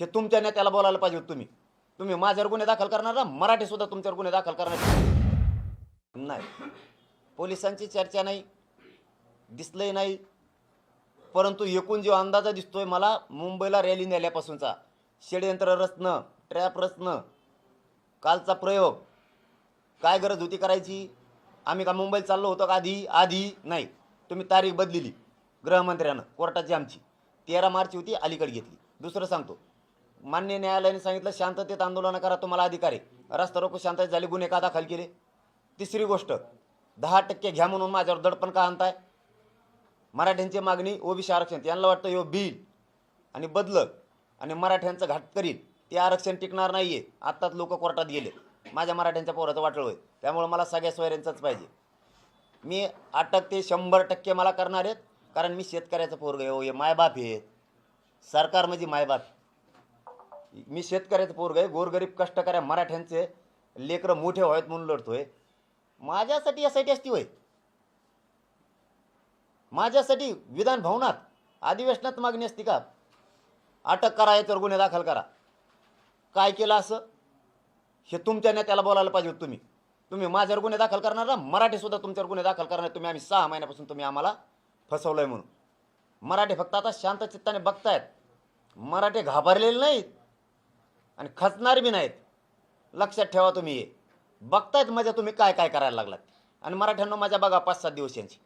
हे तुमच्या नेत्याला बोलायला पाहिजे तुम्ही. तुम्ही माझ्यावर गुन्हे दाखल करणार ना? मराठी सुद्धा तुमच्यावर गुन्हे दाखल करणार. नाही. पोलिसांची चर्चा नाही. दिसलंही नाही. परंतु एकूण जो अंदाजा दिसतोय मला मुंबईला रॅली नेल्यापासूनचा. षडयंत्र रचणं ट्रॅप रचणं कालचा प्रयोग. काय गरज होती करायची? आम्ही का मुंबईत चाललो होतो का आधी? आधी नाही. तुम्ही तारीख बदलिली. गृहमंत्र्यानं कोर्टाची आमची. तेरा मार्च होती अलीकडे घेतली. दुसरं सांगतो. मान्य न्यायालयाने सांगितलं शांततेत आंदोलन करा तुम्हाला अधिकार आहे. रस्ता रोको शांततेत झाले गुन्हे का दाखल केले? तिसरी गोष्ट दहा टक्के घ्या म्हणून माझ्यावर दडपण का आणताय? मराठ्यांची मागणी ओबीसी आरक्षण यांना वाटतं यो बिल आणि बदलं आणि मराठ्यांचं घाट करील. ते आरक्षण टिकणार नाही आहे आत्ताच लोक कोर्टात गेले. माझ्या मराठ्यांच्या पोराचं वाटलं होय त्यामुळे मला सगळ्या सोयऱ्यांचंच पाहिजे. मी अटक ते शंभर टक्के मला करणार आहेत. कारण मी शेतकऱ्याचं पोरग आहे. हो हे मायबाप आहेत. सरकार म्हणजे मायबाप. मी शेतकऱ्याचं पोरग आहे गोरगरीब कष्टकऱ्या मराठ्यांचे लेकरं मोठे व्हावेत म्हणून लढतोय. माझ्यासाठी यासाठी असती होय. माझ्यासाठी विधान भवनात अधिवेशनात मागणी असती का? अटक करा याच्यावर गुन्हे दाखल करा. काय केलं असं? हे तुमच्या नेत्याला बोलायला पाहिजे होतं तुम्ही. तुम्ही माझ्यावर गुन्हे दाखल करणार ना? मराठी सुद्धा तुमच्यावर गुन्हे दाखल करणार. तुम्ही आम्ही सहा महिन्यापासून तुम्ही आम्हाला फसवलंय म्हणून. मराठी फक्त आता शांत चित्ताने बघतायत. मराठी घाबरलेले नाहीत. आणि खचणार बी नाहीत. लक्षात ठेवा तुम्ही. हे बघतायत मजा तुम्ही काय काय करायला लागलात. आणि मराठ्यांना माझ्या बघा पाच सात दिवस यांची.